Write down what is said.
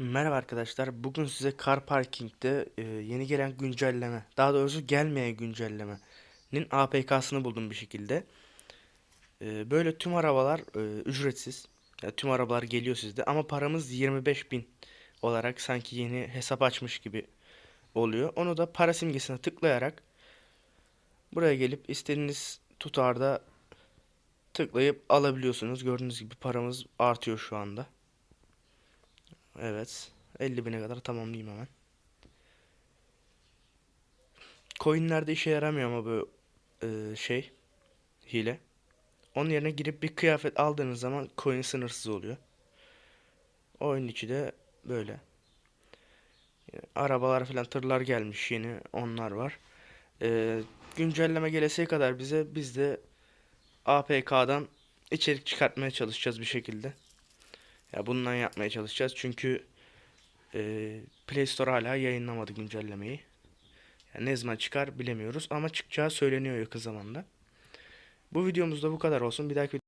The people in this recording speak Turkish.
Merhaba arkadaşlar. Bugün size Car Parking'de e, yeni gelen güncelleme, daha doğrusu gelmeyen güncellemenin APK'sını buldum bir şekilde. E, böyle tüm arabalar e, ücretsiz. Tüm arabalar geliyor sizde ama paramız 25.000 olarak sanki yeni hesap açmış gibi oluyor. Onu da para simgesine tıklayarak buraya gelip istediğiniz tutarda tıklayıp alabiliyorsunuz. Gördüğünüz gibi paramız artıyor şu anda. Evet. 50 bine kadar tamamlayayım hemen. Coinlerde işe yaramıyor ama bu e, şey hile. Onun yerine girip bir kıyafet aldığınız zaman coin sınırsız oluyor. Oyun içi de böyle. Arabalar falan tırlar gelmiş yeni onlar var. E, güncelleme gelesiye kadar bize biz de APK'dan içerik çıkartmaya çalışacağız bir şekilde. Ya bundan yapmaya çalışacağız çünkü e, Play Store hala yayınlamadı güncellemeyi. Yani ne zaman çıkar bilemiyoruz ama çıkacağı söyleniyor yakın zamanda. Bu videomuzda bu kadar olsun. Bir dahaki